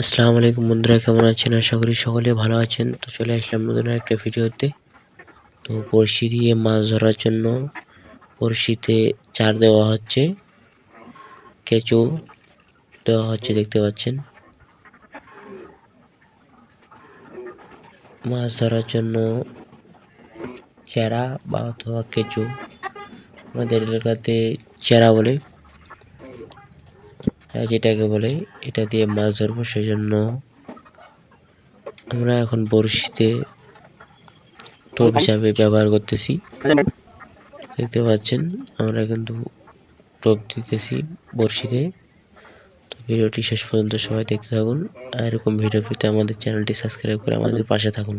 আসসালামু আলাইকুম বন্ধুরা, কেমন আছেন? আশা করি সকলে ভালো আছেন। তো চলে আসলাম নতুন একটা ভিডিওতে। তো বড়শি দিয়ে মাছ ধরার জন্য বড়শিতে চার দেওয়া হচ্ছে। কেঁচো দেওয়া হচ্ছে, দেখতে পাচ্ছেন। মাছ ধরার জন্য চেরা বা অথবা কেঁচো আমাদের এলাকাতে চেরা বলে। হ্যাঁ, যেটাকে বলে এটা দিয়ে মাছ ধরবো সেই জন্য আমরা এখন বড়শিতে টোপ হিসাবে ব্যবহার করতেছি। দেখতে পাচ্ছেন আমরা কিন্তু টোপ দিতেছি বড়শিতে। তো ভিডিওটি শেষ পর্যন্ত সবাই দেখতে থাকুন আর এরকম ভিডিও পেতে আমাদের চ্যানেলটি সাবস্ক্রাইব করে আমাদের পাশে থাকুন।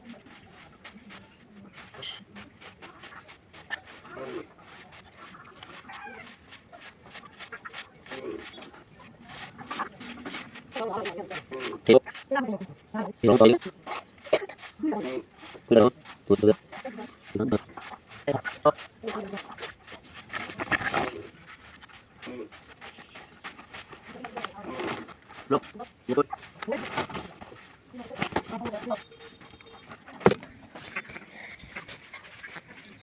Look, look.